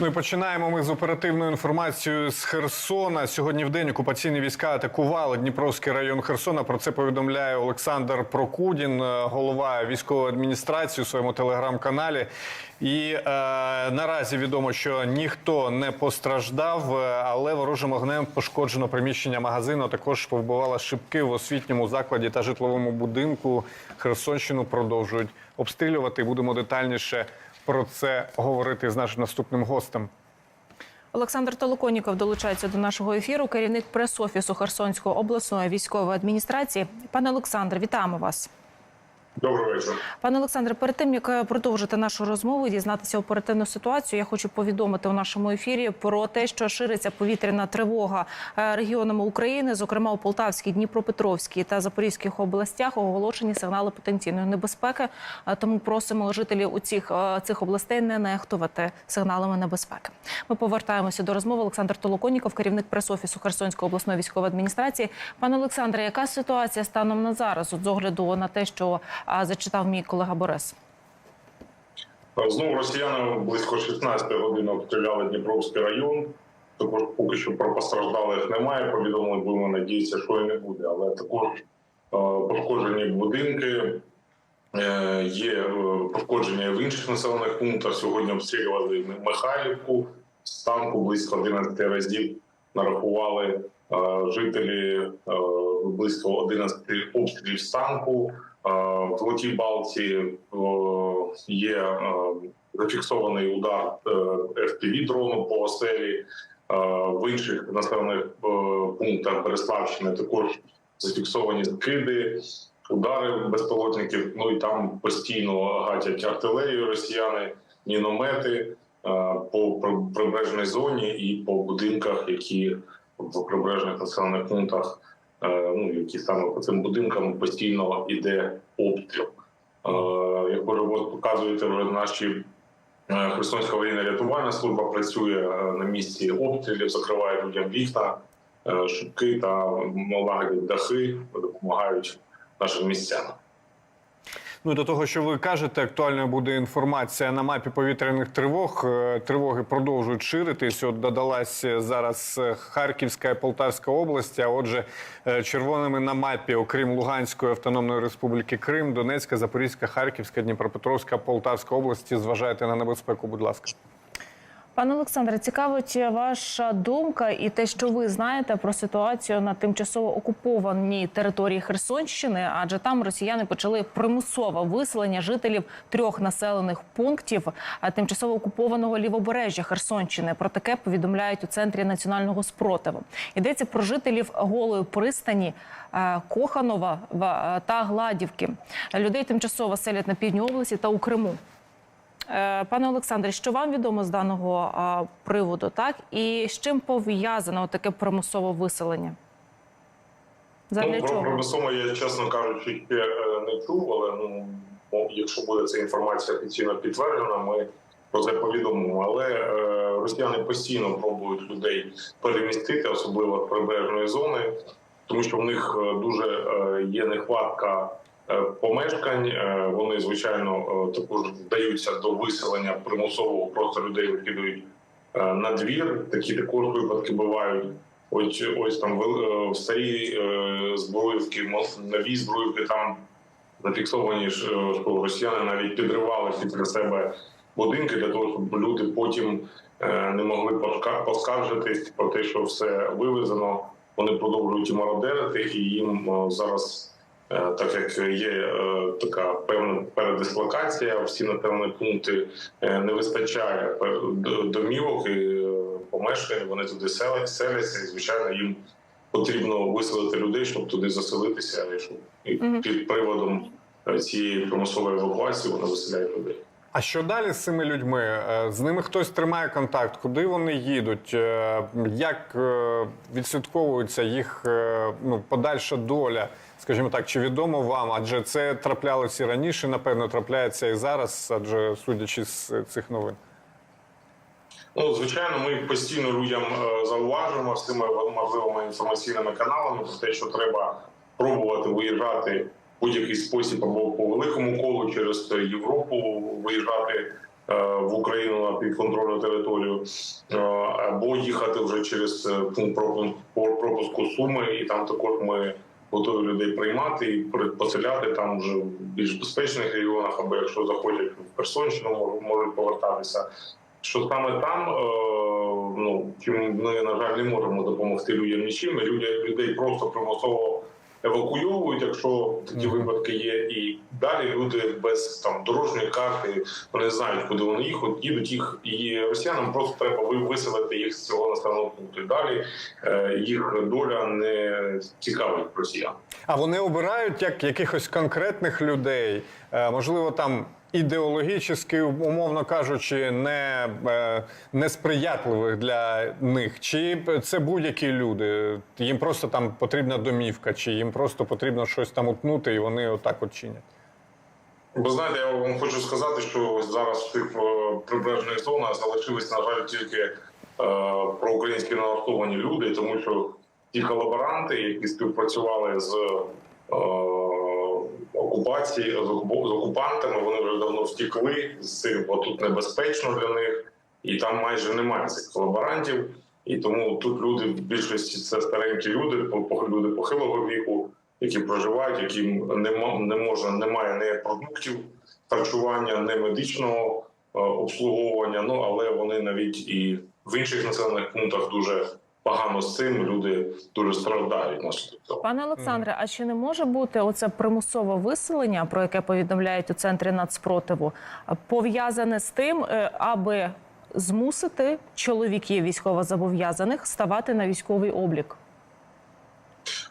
І починаємо ми з оперативною інформацією з Херсона. Сьогодні в день окупаційні війська атакували Дніпровський район Херсона. Про це повідомляє Олександр Прокудін, е, голова військової адміністрації у своєму телеграм-каналі. І е, наразі відомо, що ніхто не постраждав, е, але ворожим огнем пошкоджено приміщення магазину. Також повбивала шибки в освітньому закладі та житловому будинку. Херсонщину продовжують обстрілювати. Будемо детальніше про це говорити з нашим наступним гостем. Олександр Толоконіков долучається до нашого ефіру, керівник прес-офісу Херсонської обласної військової адміністрації. Пане Олександр, вітаємо вас. Добрий вечір. Пане Олександре, перед тим як е, продовжити нашу розмову, і дізнатися оперативну ситуацію, я хочу повідомити у нашому ефірі про те, що шириться повітряна тривога е, регіонами України, зокрема у Полтавській, Дніпропетровській та Запорізьких областях, оголошені сигнали потенційної небезпеки. Е, Тому просимо жителів у цих, цих областей не нехтувати сигналами небезпеки. Ми повертаємося до розмови. Олександр Толоконіков, керівник прес-офісу Херсонської обласної військової адміністрації. Пане Олександре, яка ситуація станом на зараз, от з огляду на те, що зачитав мій колега Борис? Знову росіяни близько 16 години обстріляли Дніпровський район. Також поки що про постраждалих немає. Повідомлень будемо надіятися, що і не буде. Але також е, пошкоджені будинки. е, Є е, пошкодження в інших населених пунктах. Сьогодні обстрілювали Михайлівку з танку близько 11 разів нарахували е, жителі е, близько 11 обстрілів з. Е, В Золотій Балці е, є е, зафіксований удар fpv дрону по оселі. В інших населених пунктах Береславщини також зафіксовані скиди, удари безпілотників. Ну і там постійно гатять артилерію росіяни, міномети по прибережній зоні і по будинках, які в прибережних населених пунктах ну, які саме по цим будинкам постійно йде обстріл. Е, Як ви показуєте, наші е, Херсонська воєнна рятувальна служба працює е, на місці обстрілів, закриває людям вікна, е, шибки та налагодять дахи, допомагають нашим містянам. Ну до того, що ви кажете, актуальною буде інформація на мапі повітряних тривог. Е, Тривоги продовжують ширитись. От додалась е, зараз е, Харківська і Полтавська області. А отже, червоними на мапі, окрім Луганської автономної республіки Крим, Донецька, Запорізька, Харківська, Дніпропетровська, Полтавська області. Зважайте на небезпеку, будь ласка. Пане Олександре, цікавить ваша думка і те, що ви знаєте про ситуацію на тимчасово окупованій території Херсонщини, адже там росіяни почали примусове виселення жителів трьох населених пунктів а, тимчасово окупованого лівобережжя Херсонщини. Про таке повідомляють у центрі національного спротиву. Йдеться про жителів голої пристані. е, Коханова в- та Гладівки людей тимчасово селять на півдні області та у Криму. Е, Пане Олександре, що вам відомо з даного приводу, так і з чим пов'язано таке примусове виселення? Задля Ну, про примусово я, чесно кажучи, ще е, не чув, але ну, якщо буде ця інформація офіційно підтверджена, ми про це повідомимо. Але е, росіяни постійно пробують людей перемістити, особливо з прибережної зони, тому що в них е, дуже е, є нехватка помешкань. Е, Вони, звичайно, е, також вдаються до виселення примусового, просто людей викидують е, на двір. Такі також випадки бувають. Ось ось там вел- е, старі е, зброївки, нові зброївки там зафіксовані, е, що росіяни навіть підривали після себе будинки для того, щоб люди потім е, не могли поскаржитись про те, що все вивезено. Вони продовжують мародерити, і їм е, зараз, е, так як є е, така певна передислокація, всі населені пункти е, не вистачає е, домівок і е, помешкань. Вони туди селять, селяться, і звичайно їм потрібно виселити людей, щоб туди заселитися, і щоб під приводом е, цієї примусової евакуації вони виселяють людей. А що далі з цими людьми? Е, З ними хтось тримає контакт? Куди вони їдуть? Е, Як е, відслідковується їх ну, подальша доля? Скажімо так, чи відомо вам? Адже це траплялося і раніше, напевно, трапляється і зараз, адже судячи з цих новин. Ну, звичайно, ми постійно людям зауважуємо всіма можливими інформаційними каналами про те, що треба пробувати виїжджати будь-який спосіб або по великому колу через Європу виїжджати е, в Україну на підконтрольну територію, е, або їхати вже через е, пункт пропуску- Суми, і там також ми готові людей приймати і поселяти там вже в більш безпечних регіонах, або якщо заходять в Херсонщину, можуть- повертатися. Що саме там, е, ну чим ми на жаль не можемо допомогти людям нічим. Людей людей просто примусово евакуйовують, якщо такі випадки є, і далі люди без там дорожньої карти вони знають, куди вони їхать, їдуть їх, і росіянам просто треба ви- виселити їх з цього населеного пункту. І далі е, їх доля не цікавить росіян. А вони обирають як якихось конкретних людей, е, можливо, там ідеологічно, умовно кажучи, не, е, несприятливих для них. Чи це будь-які люди? Їм просто там потрібна домівка, чи їм просто потрібно щось там утнути, і вони отак от чинять. Ви знаєте, я вам хочу сказати, що зараз в тих е, прибережних зонах залишились, на жаль, тільки е, проукраїнські налаштовані люди, тому що ті колаборанти, які співпрацювали з е, окупації, з, окупантами, вони вже давно втікли з цих, бо тут небезпечно для них, і там майже немає цих колаборантів. І тому тут люди в більшості це старенькі люди, люди похилого віку, які проживають, яким не, мо- не може, немає не продуктів харчування, не медичного е, обслуговування. Ну але вони навіть і в інших населених пунктах дуже погано з цим. Люди дуже страждають наслідок. Пане Олександре, а чи не може бути оце примусове виселення, про яке повідомляють у центрі нацпротиву, пов'язане з тим, е, аби змусити чоловіків військовозобов'язаних ставати на військовий облік?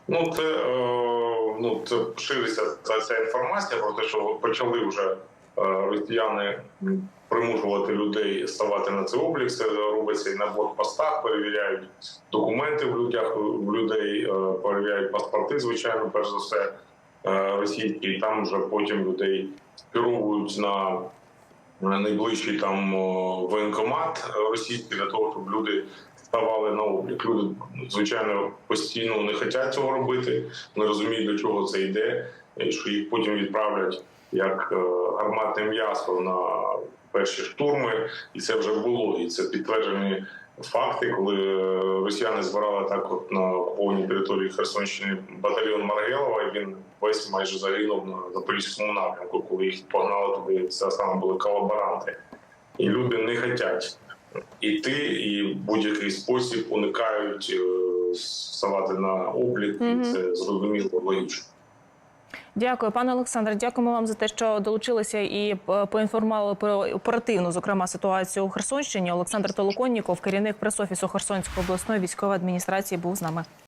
Ну це е, ну це шириться ця, ця інформація про те, що почали вже росіяни примушувати людей ставати на цей облік. Це робиться і на блокпостах, перевіряють документи в людях в людей, е, перевіряють паспорти, звичайно, перш за все е, російські. І там вже потім людей скеровують на на найближчий там воєнкомат е, російський для того, щоб люди ставали на облік. Люди звичайно постійно не хочуть цього робити, не розуміють до чого це йде, і що їх потім відправлять як е, гарматне м'ясо на перші штурми, і це вже було. І це підтверджені факти, коли е, росіяни збирали так, от на окупованій території Херсонщини батальйон Маргелова. І він весь майже загинув на запорізькому напрямку, коли їх погнали туди. Це саме були колаборанти, і люди не хочуть іти, і в будь-який спосіб уникають е, ставати на облік. Мгм. І це зрозуміло логічно. Дякую, пане Олександре. Дякуємо вам за те, що долучилися і е, поінформували про оперативну, зокрема, ситуацію у Херсонщині. Олександр Толоконніков, керівник пресофісу Херсонської обласної військової адміністрації, був з нами.